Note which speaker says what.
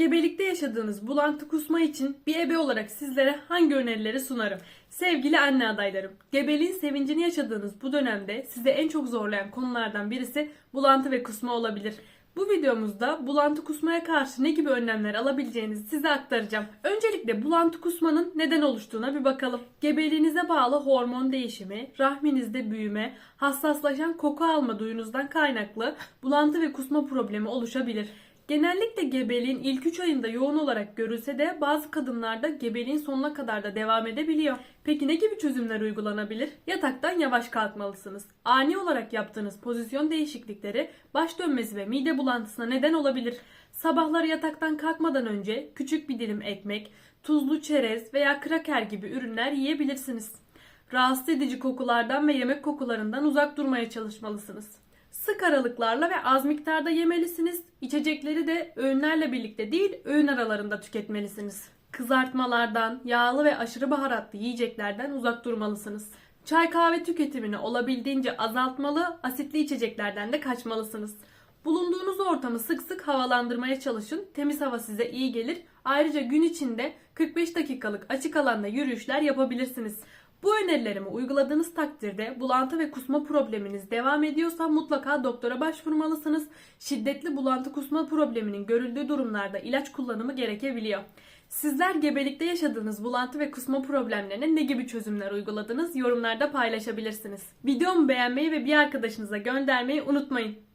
Speaker 1: Gebelikte yaşadığınız bulantı kusma için bir ebe olarak sizlere hangi önerileri sunarım? Sevgili anne adaylarım, gebeliğin sevincini yaşadığınız bu dönemde size en çok zorlayan konulardan birisi bulantı ve kusma olabilir. Bu videomuzda bulantı kusmaya karşı ne gibi önlemler alabileceğinizi size aktaracağım. Öncelikle bulantı kusmanın neden oluştuğuna bir bakalım. Gebeliğinize bağlı hormon değişimi, rahminizde büyüme, hassaslaşan koku alma duyunuzdan kaynaklı bulantı ve kusma problemi oluşabilir. Genellikle gebeliğin ilk 3 ayında yoğun olarak görülse de bazı kadınlarda gebeliğin sonuna kadar da devam edebiliyor. Peki ne gibi çözümler uygulanabilir? Yataktan yavaş kalkmalısınız. Ani olarak yaptığınız pozisyon değişiklikleri baş dönmesi ve mide bulantısına neden olabilir. Sabahları yataktan kalkmadan önce küçük bir dilim ekmek, tuzlu çerez veya kraker gibi ürünler yiyebilirsiniz. Rahatsız edici kokulardan ve yemek kokularından uzak durmaya çalışmalısınız. Sık aralıklarla ve az miktarda yemelisiniz. İçecekleri de öğünlerle birlikte değil, öğün aralarında tüketmelisiniz. Kızartmalardan, yağlı ve aşırı baharatlı yiyeceklerden uzak durmalısınız. Çay kahve tüketimini olabildiğince azaltmalı, asitli içeceklerden de kaçmalısınız. Bulunduğunuz ortamı sık sık havalandırmaya çalışın. Temiz hava size iyi gelir. Ayrıca gün içinde 45 dakikalık açık alanda yürüyüşler yapabilirsiniz. Bu önerilerimi uyguladığınız takdirde bulantı ve kusma probleminiz devam ediyorsa mutlaka doktora başvurmalısınız. Şiddetli bulantı kusma probleminin görüldüğü durumlarda ilaç kullanımı gerekebiliyor. Sizler gebelikte yaşadığınız bulantı ve kusma problemlerine ne gibi çözümler uyguladınız yorumlarda paylaşabilirsiniz. Videomu beğenmeyi ve bir arkadaşınıza göndermeyi unutmayın.